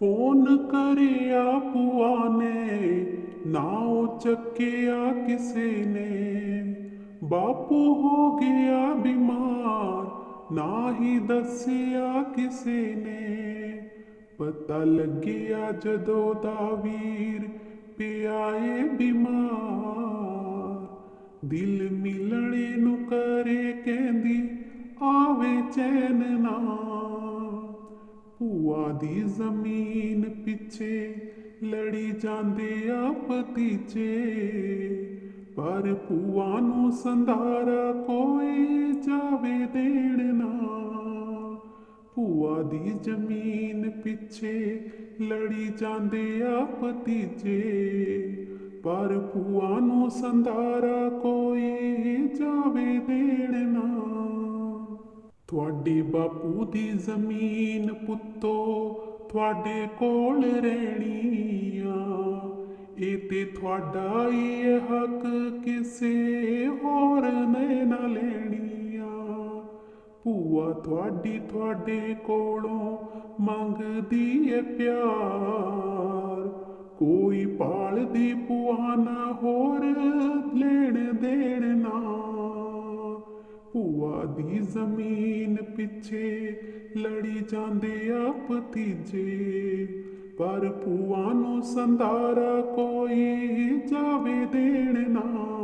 Phone ਕਰਿਆ ਪੂਆ ਨੇ, ਨਾ ਉਹ ਚੱਕਿਆ ਕਿਸੇ ਨੇ। ਬਾਪੂ ਹੋ ਗਿਆ ਬਿਮਾਰ, ਨਾ ਹੀ ਦੱਸਿਆ ਕਿਸੇ ਨੇ। ਪਤਾ ਲੱਗਿਆ ਜਦੋਂ ਦਾ ਵੀਰ ਪਿਆ ਏ ਬਿਮਾਰ। ਦਿਲ ਮਿਲਣੇ ਨੂੰ ਕਰੇ ਕਹਿੰਦੀ, ਆਵੇ ਚੈਨ ਨਾ ਭੂਆ ਦੀ ਜ਼ਮੀਨ ਪਿੱਛੇ, ਲੜੀ ਜਾਂਦੇ ਆ ਭਤੀਜੇ ਪਰ ਭੂਆ ਨੂੰ ਸੰਧਾਰਾ ਕੋਈ ਜਾਵੇ ਦੇਣ ਨਾ। ਭੂਆ ਦੀ ਜ਼ਮੀਨ ਪਿੱਛੇ, ਲੜੀ ਜਾਂਦੇ ਆ ਭਤੀਜੇ ਪਰ ਭੂਆ ਨੂੰ ਸੰਧਾਰਾ ਕੋਈ ਜਾਵੇ ਦੇਣ ਨਾ। ਤੁਹਾਡੇ ਬਾਪੂ ਦੀ ਜ਼ਮੀਨ ਪੁੱਤੋ, ਤੁਹਾਡੇ ਕੋਲ ਰਹਿਣੀ ਆ ਇਹ ਤੇ ਤੁਹਾਡਾ ਹੀ ਹੱਕ ਕਿਸੇ ਹੋਰ ਨੇ ਨਾ ਲੈਣੀ ਆ ਭੂਆ ਤੁਹਾਡੀ ਤੁਹਾਡੇ ਕੋਲੋਂ ਮੰਗਦੀ ਏ ਪਿਆਰ। ਕੋਈ ਪਾਲਦੀ ਭੂਆ ਨਾ ਹੋਰ ਲੈਣ ਦੇਣ ਦੀ ਜ਼ਮੀਨ ਪਿੱਛੇ ਲੜੀ ਜਾਂਦੇ ਆ ਭਤੀਜੇ ਪਰ ਭੂਆ ਨੂੰ ਸੰਧਾਰਾ ਕੋਈ ਜਾਵੇ ਦੇਣ ਨਾ।